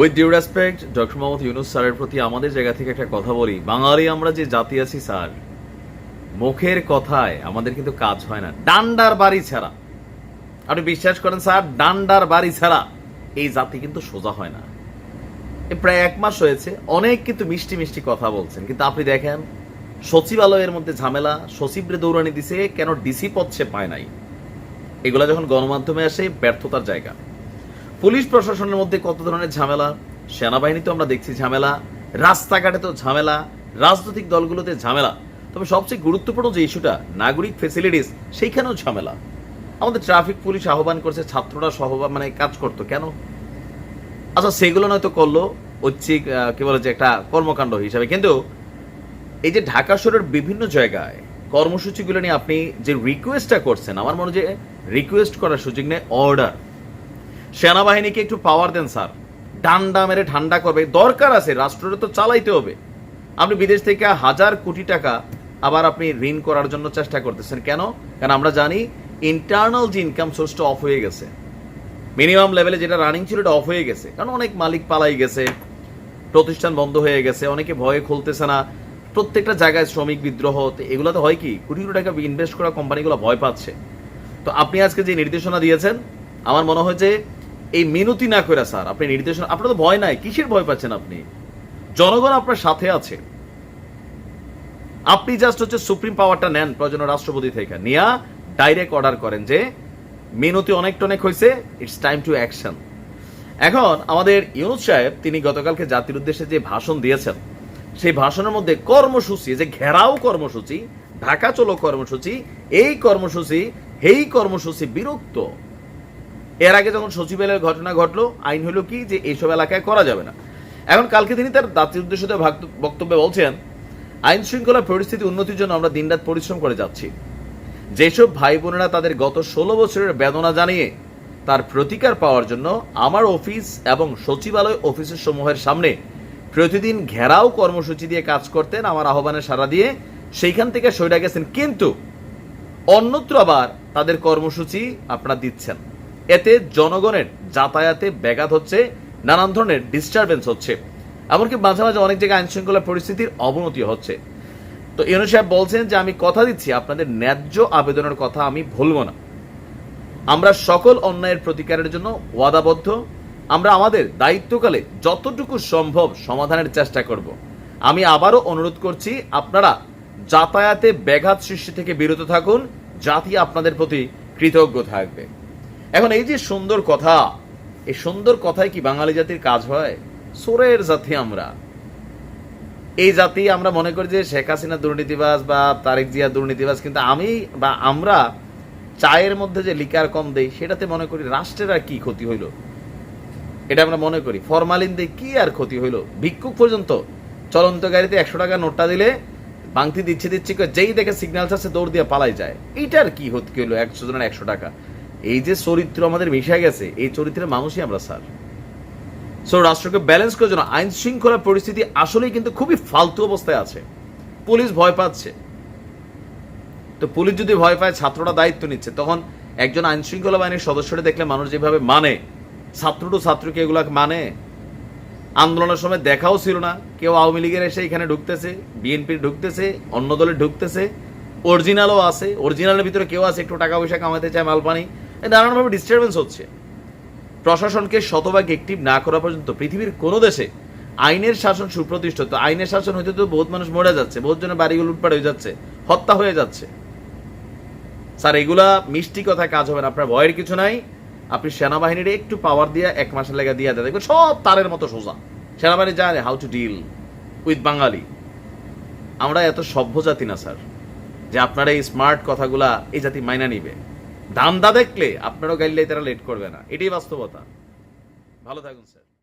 With due respect doctor Mohammad Yunus স্যারের প্রতি আমাদের জায়গা থেকে একটা কথা বলি। বাঙালি আমরা যে জাতি আছি স্যার, মুখের কথায় আমাদের কিন্তু কাজ হয় না। ডান্ডার বাড়ি ছাড়া। আপনি বিশ্বাস করেন স্যার, ডান্ডার বাড়ি ছাড়া এই জাতি কিন্তু সোজা হয় না। প্রায় এক মাস হয়েছে, অনেক কিন্তু মিষ্টি মিষ্টি কথা বলছেন। কিন্তু আপনি দেখেন, সচিবালয়ের মধ্যে ঝামেলা, সচিবরে দৌড়ানি দিছে, কেন ডিসি পদ সে পায় নাই। এগুলা যখন গণমাধ্যমে আসে, ব্যর্থতার জায়গা। পুলিশ প্রশাসনের মধ্যে কত ধরনের ঝামেলা? সেনাবাহিনী তো আমরা দেখছি ঝামেলা, রাস্তাঘাটে তো ঝামেলা, রাজনৈতিক দলগুলোতে ঝামেলা। তবে সবচেয়ে গুরুত্বপূর্ণ যে ইস্যুটা নাগরিক ফেসিলিটিস সেইখানেও ঝামেলা। আমাদের ট্রাফিক পুলিশ আহ্বান করছে, ছাত্ররা সহ মানে কাজ করতো, কেন? আচ্ছা সেগুলো নয়তো করল ঐচ্ছিক কি বলে যে একটা কর্মকাণ্ড হিসাবে। কিন্তু এই যে ঢাকা শহরের বিভিন্ন জায়গায় কর্মসূচিগুলো নিয়ে আপনি যে রিকোয়েস্টটা করছেন, আমার মনে হয় যে রিকোয়েস্ট করার সুযোগ নেই অর্ডার সেনাবাহিনীকে একটু পাওয়ার দেন স্যার ডান্ডা মেরে ঠান্ডা করবে। দরকার আছে, রাষ্ট্রটা তো চালাইতে হবে। আপনি বিদেশ থেকে হাজার কোটি টাকা আবার আপনি ঋণ করার জন্য চেষ্টা করতেছেন। কেন? কারণ আমরা জানি ইন্টারনাল যে ইনকাম সোর্সটা অফ হয়ে গেছে। মিনিমাম লেভেলে যেটা রানিং ছিল, এটা অফ হয়ে গেছে। কারণ অনেক মালিক পালাই গেছে, প্রতিষ্ঠান বন্ধ হয়ে গেছে, অনেকে ভয়ে খুলতেছে না। প্রত্যেকটা জায়গায় শ্রমিক বিদ্রোহ, তো এগুলো তো হয় কি? কোটি কোটি টাকা ইনভেস্ট করা কোম্পানিগুলো ভয় পাচ্ছে। তো আপনি আজকে যে নির্দেশনা দিয়েছেন, আমার মনে হয় যে এই মিনতি না করে স্যার, আপনি নির্দেশনা, আপনার তো ভয় নাই, কিসের ভয় পাচ্ছেন আপনি? জনগণ আপনার সাথে আছে। আপনি জাস্ট হচ্ছে সুপ্রিম পাওয়ারটা নেন প্রয়োজন রাষ্ট্রপতি থেকে। নিয়া ডাইরেক্ট অর্ডার করেন যে, মিনতি অনেক টনেক হয়েছে ইটস টাইম টু অ্যাকশন এখন আমাদের ইউনুস সাহেব, তিনি গতকালকে জাতির উদ্দেশ্যে যে ভাষণ দিয়েছেন, সেই ভাষণের মধ্যে কর্মসূচি যে ঘেরাও কর্মসূচি, ঢাকা চলো কর্মসূচি, এই কর্মসূচি এই কর্মসূচি বিরক্ত। এর আগে যখন সচিবালয়ের ঘটনা ঘটলো, আইন হলো কি যে এইসব এলাকায় করা যাবে না। এখন কালকে তিনি তার জাতির উদ্দেশ্যে বক্তব্যে বলছেন, আইন শৃঙ্খলা পরিস্থিতি উন্নতির জন্য আমরা দিনরাত পরিশ্রম করে যাচ্ছি। যেসব ভাই বোনেরা তাদের গত ষোলো বছরের বেদনা জানিয়ে তার প্রতিকার পাওয়ার জন্য আমার অফিস এবং সচিবালয় অফিসের সমূহের সামনে প্রতিদিন ঘেরাও কর্মসূচি দিয়ে কাজ করতেন আমার আহ্বানে সাড়া দিয়ে, সেইখান থেকে সইরা গেছেন। কিন্তু অন্যত্র আবার তাদের কর্মসূচি আপনারা দিচ্ছেন। এতে জনগণের যাতায়াতে ব্যাঘাত হচ্ছে, নানান ধরনের ডিস্টারবেন্স হচ্ছে। এমনকি মাঝে মাঝে অনেক জায়গায় আইন শৃঙ্খলা পরিস্থিতির অবনতি হচ্ছে। তো ইউনু সাহেব বলছেন যে, আমি কথা দিচ্ছি, আপনাদের ন্যায্য আবেদনের কথা আমি ভুলব না। আমরা সকল অন্যায়ের প্রতিকারের জন্য ওয়াদাবদ্ধ। আমরা আমাদের দায়িত্বকালে যতটুকু সম্ভব সমাধানের চেষ্টা করব। আমি আবারও অনুরোধ করছি, আপনারা যাতায়াতে ব্যাঘাত সৃষ্টি থেকে বিরত থাকুন। জাতি আপনাদের প্রতি কৃতজ্ঞ থাকবে। এখন এই যে সুন্দর কথা, এই সুন্দর কথায় কি বাঙালি জাতির কাজ হয়? সোরের জাতি আমরা। এই জাতি আমরা মনে করি যে শেখ হাসিনা দুর্নীতিবাজ বা তারেক জিয়া দুর্নীতিবাজ, কিন্তু আমি বা আমরা চায়ের মধ্যে যে লিকার কম দেই, সেটাতে মনে করি রাষ্ট্রের আর কি ক্ষতি হইল? এটা আমরা মনে করি। ফরমালিন দিয়ে কি আর ক্ষতি হইল? ভিক্ষুক পর্যন্ত চলন্ত গাড়িতে একশো টাকা নোটটা দিলে, বাংতি দিচ্ছে দিচ্ছে যেই দেখে সিগন্যাল আছে দৌড় দিয়ে পালাই যায়। এইটার কি হতে হইল? একশো জনের একশো টাকা। এই যে চরিত্র আমাদের মিশে গেছে, এই চরিত্রের মানুষই আমরা, স্যার। সো রাষ্ট্রকে ব্যালেন্স করার জন্য আইন শৃঙ্খলা পরিস্থিতি আসলেই কিন্তু খুবই ফালতু অবস্থায় আছে। পুলিশ ভয় পাচ্ছে। তো পুলিশ যদি ভয় পায়, ছাত্ররা দায়িত্ব নিচ্ছে। তখন একজন আইন শৃঙ্খলা বাহিনীর সদস্যরা দেখলে মানুষ যেভাবে মানে ছাত্র টু ছাত্রকে এগুলা মানে। আন্দোলনের সময় দেখাও ছিল না। কেউ আওয়ামী লীগের এসে এখানে ঢুকতেছে বিএনপির ঢুকতেছে, অন্য দলে ঢুকতেছে অরিজিনালও আছে। অরিজিনালের ভিতরে কেউ আছে, একটু টাকা পয়সা কামাতে চায়, মালপানি। নানানভাবে ডিস্টারবেন্স হচ্ছে। প্রশাসনকে শতভাগ অ্যাক্টিভ না করা পর্যন্ত পৃথিবীর কোনো দেশে আইনের শাসন সুপ্রতিষ্ঠিত? আইনের শাসন হইতে তো বহুত মানুষ মরে যাচ্ছে, বহুত জনের বাড়িগুলো লুটপাট হয়ে যাচ্ছে, হত্যা হয়ে যাচ্ছে। স্যার, এগুলা মিষ্টি কথা কাজ হবে না, আপনার ভয়ের কিছু নাই। আপনি সেনাবাহিনীর একটু পাওয়ার দিয়ে এক মাসের লেগে দেয় দেখবেন সব তারের মতো সোজা। সেনাবাহিনী জানে how to deal with Bangali আমরা এত সভ্য জাতি না, স্যার, যে আপনারা এই স্মার্ট কথাগুলা এই জাতি মাইনা নিবে। ধান্দা দেখলে আপনারও গাইলে তারা লেট করবে না। এটাই বাস্তবতা। ভালো থাকুন স্যার